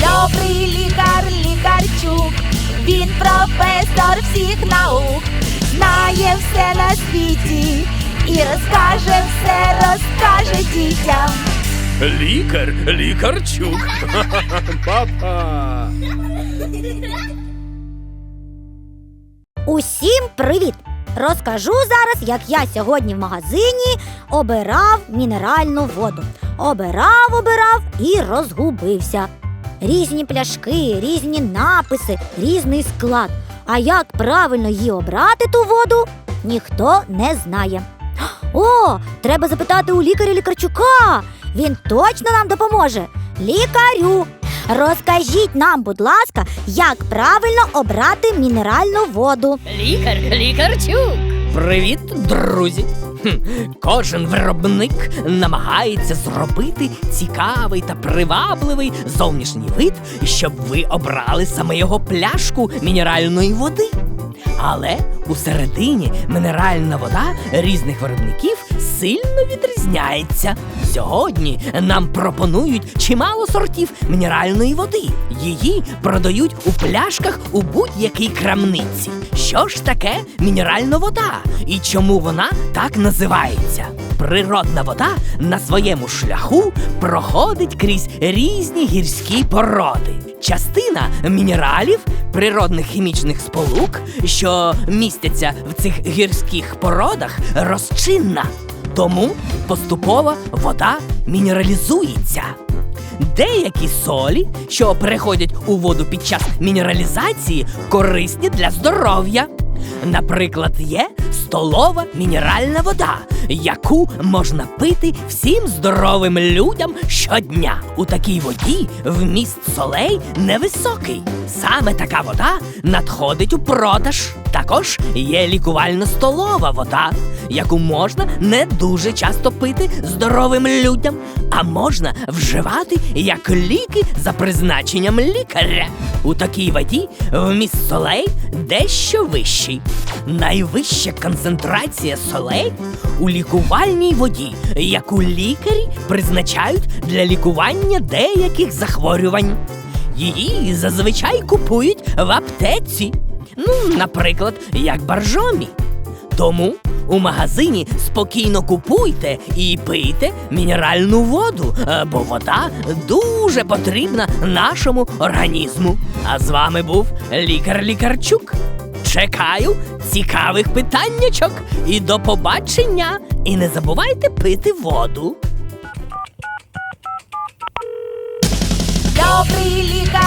Добрий лікар, лікарчук, він професор всіх наук, знає все на світі і розкаже все, розкаже дітям. Лікар, лікарчук. Папа. Усім привіт! Розкажу зараз, як я сьогодні в магазині обирав мінеральну воду. Обирав, обирав і розгубився. Різні пляшки, різні написи, різний склад. А як правильно її обрати ту воду, ніхто не знає. О, треба запитати у лікаря Лікарчука. Він точно нам допоможе. Лікарю, розкажіть нам, будь ласка, як правильно обрати мінеральну воду. Лікар, лікарчук. Привіт, друзі! Хм, Кожен виробник намагається зробити цікавий та привабливий зовнішній вид, щоб ви обрали саме його пляшку мінеральної води. Але усередині мінеральна вода різних виробників сильно відрізняється. Сьогодні нам пропонують чимало сортів мінеральної води. Її продають у пляшках у будь-якій крамниці. Що ж таке мінеральна вода і чому вона так називається? Природна вода на своєму шляху проходить крізь різні гірські породи. Частина мінералів, природних хімічних сполук, що містяться в цих гірських породах, розчинна. Тому поступово вода мінералізується. Деякі солі, що переходять у воду під час мінералізації, корисні для здоров'я. Наприклад, є столова мінеральна вода, яку можна пити всім здоровим людям щодня. У такій воді вміст солей невисокий. Саме така вода надходить у продаж. Також є лікувально-столова вода, яку можна не дуже часто пити здоровим людям, а можна вживати як ліки за призначенням лікаря. У такій воді вміст солей дещо вищий. Найвища концентрація солей у лікувальній воді, яку лікарі призначають для лікування деяких захворювань. Її зазвичай купують в аптеці. Ну, наприклад, як баржомі. Тому у магазині спокійно купуйте і пийте мінеральну воду, е, бо вода дуже потрібна нашому організму. А з вами був лікар Лікарчук. Чекаю цікавих питаннячок і до побачення! І не забувайте пити воду. Добрий лікар,